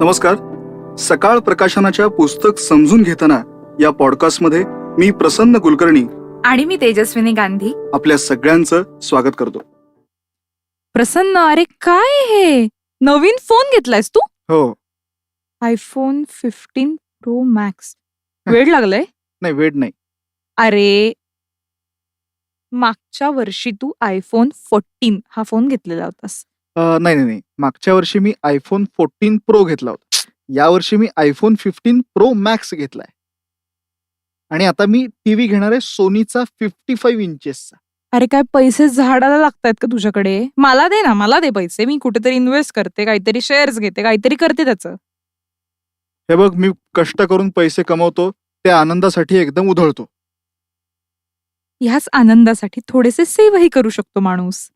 नमस्कार. सकाळ प्रकाशनाच्या पुस्तक समजून घेताना या पॉडकास्टमध्ये मी प्रसन्न कुलकर्णी आणि मी तेजस्विनी गांधी. आपल्या सगळ्यांचं स्वागत करतो. प्रसन्न अरे काय हे? नवीन फोन घेतलायस तू? हो. आयफोन फिफ्टीन प्रो मॅक्स वेळ लागलाय? नाही वेट नाही. अरे मागच्या वर्षी तू आयफोन फोर्टीन हा फोन घेतलेला होतास. अं, नाही नाही नाही. मागच्या वर्षी मी आयफोन फोर्टीन प्रो घेतला होता. यावर्षी मी आयफोन फिफ्टीन प्रो मॅक्स घेतलाय. आणि आता मी टीव्ही घेणार आहे सोनीचा फिफ्टी फाईव्ह इंचेसचा अरे काय पैसे झाडाला लागतायत का तुझ्याकडे? मला दे ना मला दे पैसे. मी कुठेतरी इन्व्हेस्ट करते काहीतरी शेअर्स घेते काहीतरी करते त्याचं. हे बघ मी कष्ट करून पैसे कमवतो त्या आनंदासाठी एकदम उधळतो. ह्याच आनंदासाठी थोडेसे सेव्हही करू शकतो माणूस.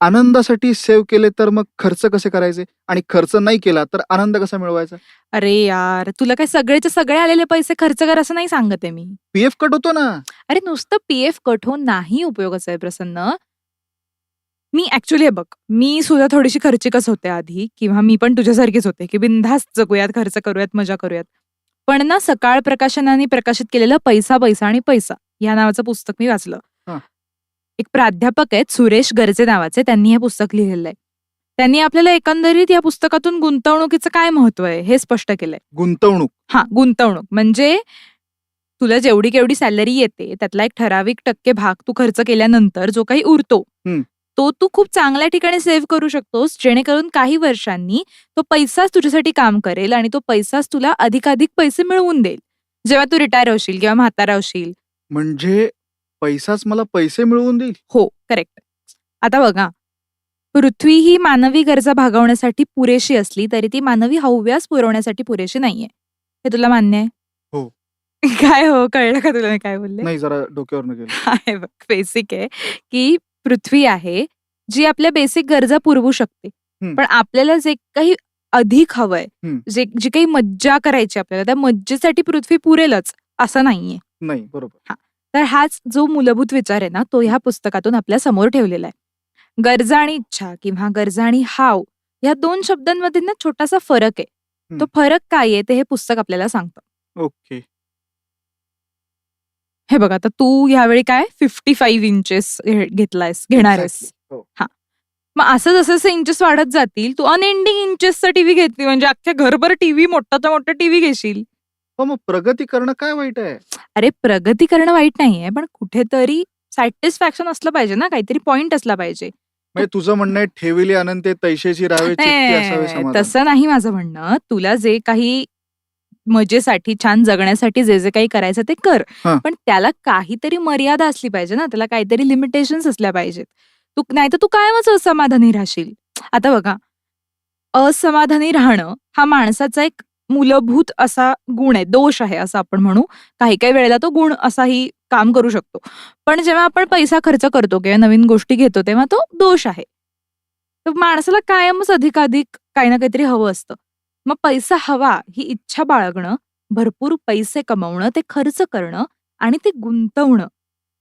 आनंदासाठी सेव्ह केले तर मग खर्च कसे करायचे? आणि खर्च नाही केला तर आनंद कसा मिळवायचा? अरे यार तुला काय सगळेचे सगळे आलेले पैसे खर्च कर असं नाही सांगत आहे मी. पीएफ कट होतो ना. अरे नुसतं पीएफ कट होऊन नाही उपयोगाचं आहे प्रसन्न. मी ऍक्च्युली हे बघ मी सुद्धा थोडीशी खर्चिकच होते आधी किंवा मी पण तुझ्यासारखीच होते की बिनधास्त जगूयात खर्च करूयात मजा करूयात. पण ना सकाळ प्रकाशनाने प्रकाशित केलेलं पैसा पैसा आणि पैसा या नावाचं पुस्तक मी वाचलं. एक प्राध्यापक आहेत सुरेश गरजे नावाचे त्यांनी हे पुस्तक लिहिलेलं आहे त्यांनी आपल्याला एकंदरीत या पुस्तकातून गुंतवणुकीचं काय महत्त्व आहे हे स्पष्ट केलंय. गुंतवणूक. हा गुंतवणूक. म्हणजे तुला जेवढी केवढी सॅलरी येते त्यातला एक ठराविक टक्के भाग तू खर्च केल्यानंतर जो काही उरतो. तो तू खूप चांगल्या ठिकाणी सेव्ह करू शकतोस जेणेकरून काही वर्षांनी तो पैसाच तुझ्यासाठी काम करेल आणि तो पैसाच तुला अधिकाधिक पैसे मिळवून देईल. जेव्हा तू रिटायर होशील किंवा म्हातारा होशील. म्हणजे पैसाच मला पैसे मिळवून देईल. हो करेक्ट आता बघा पृथ्वी ही मानवी गरजा भागवण्यासाठी पुरेशी असली तरी ती मानवी हव्यास पुरवण्यासाठी पुरेशी नाहीये. हे तुला मान्य आहे? हो. काय हो कळलं का तुला मी काय बोलले? नाही जरा डोक्यावर गेलं. आहे बघ बेसिक आहे की पृथ्वी आहे जी आपल्या बेसिक गरजा पुरवू शकते. पण आपल्याला जे काही अधिक हवंय. जे जी काही मज्जा करायची आपल्याला त्या मज्जेसाठी पृथ्वी पुरेलच असं नाहीये. नाही बरोबर. तर हाच जो मूलभूत विचार आहे ना तो ह्या पुस्तकातून आपल्यासमोर ठेवलेला आहे. गरजा आणि इच्छा किंवा गरजा आणि हाव या दोन शब्दांमध्ये ना छोटासा फरक आहे. तो हं. फरक काय आहे ते हे पुस्तक आपल्याला सांगतं. ओके. हे बघ आता तू यावेळी काय फिफ्टी फाईव्ह इंचेस घेतलायस घेणार आहेस. Exactly. हो. मग असं जसं जसं इंचेस वाढत जातील तू अनएंडिंग इंचेसचा टीव्ही घेतली म्हणजे अख्ख्या घरभर टीव्ही मोठाचा मोठा टीव्ही घेशील. हो मग प्रगती करणं काय वाईट आहे? अरे प्रगती करणं वाईट नाहीये पण कुठेतरी सॅटिस्फॅक्शन असलं पाहिजे ना काहीतरी पॉइंट असला पाहिजे. म्हणजे तुझं म्हणणं आहे ठेविली अनंते तैशेची चित्ती असावे समाधान. तसं नाही माझं म्हणणं. तुला जे काही मजेसाठी छान जगण्यासाठी जे जे काही करायचं ते कर. हा. पण त्याला काहीतरी मर्यादा असली पाहिजे ना त्याला काहीतरी लिमिटेशन्स असल्या पाहिजेत. तू नाही तर तू कायमच असमाधानी राहशील. आता बघा असमाधानी राहणं हा माणसाचा एक मूलभूत असा गुण आहे दोष आहे असं आपण म्हणू. काही काही वेळेला तो गुण असाही काम करू शकतो. पण जेव्हा आपण पैसा खर्च करतो किंवा नवीन गोष्टी घेतो तेव्हा तो दोष आहे. तर माणसाला कायमच अधिकाधिक काही ना काहीतरी हवं असतं. मग पैसा हवा ही इच्छा बाळगणं भरपूर पैसे कमवणं ते खर्च करणं आणि ते गुंतवणं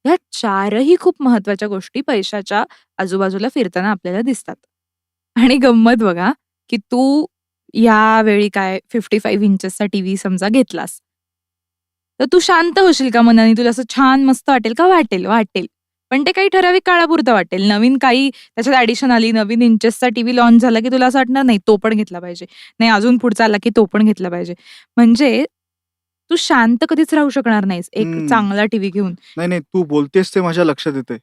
ह्या चारही खूप महत्त्वाच्या गोष्टी पैशाच्या आजूबाजूला फिरताना आपल्याला दिसतात. आणि गंमत बघा की तू यावेळी काय फिफ्टी फाईव्ह इंचेसचा टीव्ही समजा घेतलास. तर तू शांत होशील का मनाने? तुला असं छान मस्त वाटेल का? वाटेल वाटेल. पण ते काही ठराविक काळापुरतं वाटेल. नवीन काही त्याच्यात ऍडिशन आली नवीन इंचेसचा टीव्ही लॉन्च झाला की तुला असं वाटणार नाही तो पण घेतला पाहिजे. नाही अजून पुढचा आला की तो पण घेतला पाहिजे. म्हणजे तू शांत कधीच राहू शकणार नाहीस एक हम्म. चांगला टीव्ही घेऊन. नाही नाही तू बोलतेस ते माझ्या लक्षात येते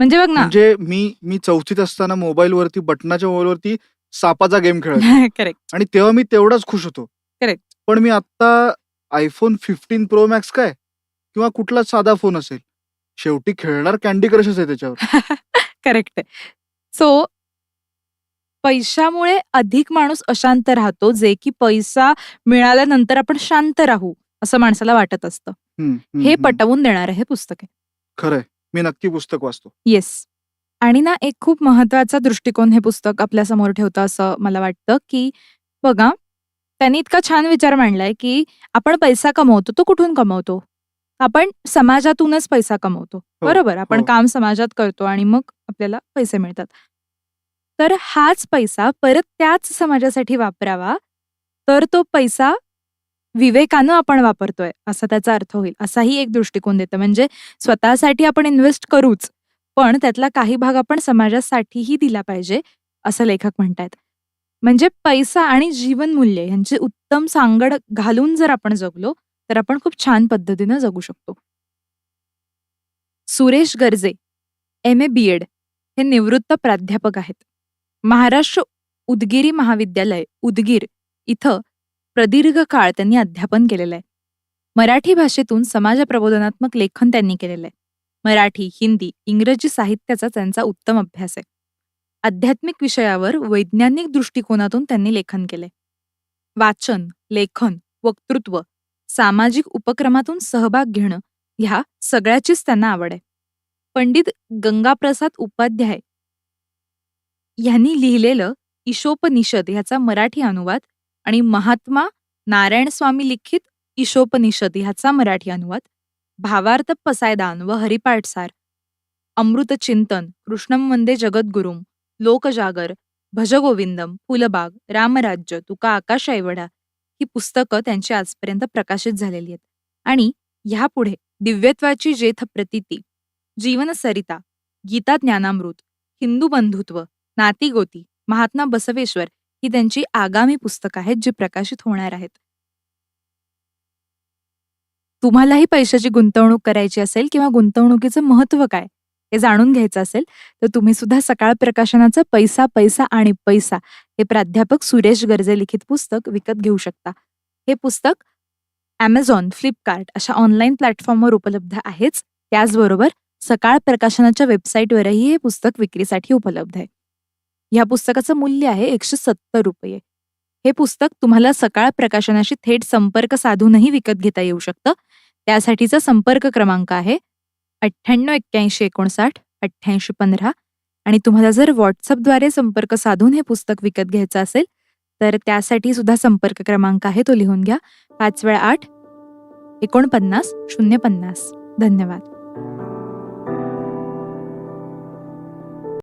म्हणजे बघ ना. म्हणजे मी मी चौथीत असताना मोबाईल वरती बटनाच्या मोबाईल वरती सापाचा गेम खेळत करेक्ट आणि तेव्हा मी तेवढाच खुश होतो. Correct. पण मी आता आयफोन फिफ्टीन प्रो मॅक्स काय? किंवा कुठला साधा फोन असेल. शेवटी खेळणार कॅन्डी क्रशच आहे त्याच्यावर. करेक्ट आहे. सो पैशामुळे अधिक माणूस अशांत राहतो जे की पैसा मिळाल्यानंतर आपण शांत राहू असं माणसाला वाटत असतं. हम्म, हम्म, हे हम्म. पटवून देणारं हे पुस्तक आहे. खरंय. मी नक्की पुस्तक वाचतो. येस आणि ना एक खूप महत्त्वाचा दृष्टिकोन हे पुस्तक आपल्यासमोर ठेवतं असं मला वाटतं की बघा त्यांनी इतका छान विचार मांडलाय की आपण पैसा कमवतो तो कुठून कमवतो? आपण समाजातूनच पैसा कमवतो. बरोबर? आपण हो. काम समाजात करतो आणि मग आपल्याला पैसे मिळतात. तर हाच पैसा परत त्याच समाजासाठी वापरावा तर तो पैसा विवेकानं आपण वापरतोय असा त्याचा अर्थ होईल. असाही एक दृष्टिकोन देतं. म्हणजे स्वतःसाठी आपण इन्व्हेस्ट करूच पण त्यातला काही भाग आपण समाजासाठीही दिला पाहिजे असं लेखक म्हणतायत. म्हणजे पैसा आणि जीवनमूल्य यांची उत्तम सांगड घालून जर आपण जगलो तर आपण खूप छान पद्धतीनं जगू शकतो. Suresh Garje M. A. B. Ed. हे निवृत्त प्राध्यापक आहेत. महाराष्ट्र उदगिरी महाविद्यालय उदगीर इथं प्रदीर्घ काळ त्यांनी अध्यापन केलेलं आहे. मराठी भाषेतून समाज प्रबोधनात्मक लेखन त्यांनी केलेलं आहे. मराठी हिंदी इंग्रजी साहित्याचा त्यांचा उत्तम अभ्यास आहे. आध्यात्मिक विषयावर वैज्ञानिक दृष्टिकोनातून त्यांनी लेखन केले वाचन लेखन वक्तृत्व सामाजिक उपक्रमातून सहभाग घेणं ह्या सगळ्याचीच त्यांना आवड आहे. पंडित गंगाप्रसाद उपाध्याय यांनी लिहिलेलं ईशोपनिषद ह्याचा मराठी अनुवाद आणि महात्मा नारायणस्वामी लिखित ईशोपनिषद ह्याचा मराठी अनुवाद भावार्थ पसायदान व हरिपाठसार. अमृतचिंतन कृष्णम वंदे जगद्गुरुम लोकजागर भजगोविंदम फुलबाग रामराज्य तुका आकाश ऐवढा ही पुस्तकं त्यांची आजपर्यंत प्रकाशित झालेली आहेत. आणि ह्यापुढे दिव्यत्वाची जेथ प्रतीती जीवनसरिता गीता ज्ञानामृत हिंदू बंधुत्व नातीगोती महात्मा बसवेश्वर ही त्यांची आगामी पुस्तकं आहेत जी प्रकाशित होणार आहेत. तुम्हालाही पैशाची गुंतवणूक करायची असेल किंवा गुंतवणुकीचं महत्त्व काय हे जाणून घ्यायचं असेल तर तुम्ही सुद्धा सकाळ प्रकाशनाचं पैसा पैसा आणि पैसा हे प्राध्यापक सुरेश गर्जे लिखित पुस्तक विकत घेऊ शकता. हे पुस्तक ॲमेझॉन फ्लिपकार्ट अशा ऑनलाईन प्लॅटफॉर्मवर उपलब्ध आहेच. त्याचबरोबर सकाळ प्रकाशनाच्या वेबसाईटवरही हे पुस्तक विक्रीसाठी उपलब्ध आहे. ह्या पुस्तकाचं मूल्य आहे एकशे सत्तर रुपये. हे पुस्तक तुम्हाला सकाळ प्रकाशनाशी थेट संपर्क साधूनही विकत घेता येऊ शकतं. त्यासाठीचा संपर्क क्रमांक आहे अठ्ठ्याण्णव एक्क्याऐंशी एकोणसाठ अठ्ठ्याऐंशी पंधरा. आणि तुम्हाला जर व्हॉट्सअपद्वारे संपर्क साधून हे पुस्तक विकत घ्यायचं असेल तर त्यासाठी सुद्धा संपर्क क्रमांक आहे तो लिहून घ्या. पाच वेळा आठ एकोणपन्नास शून्य पन्नास. धन्यवाद.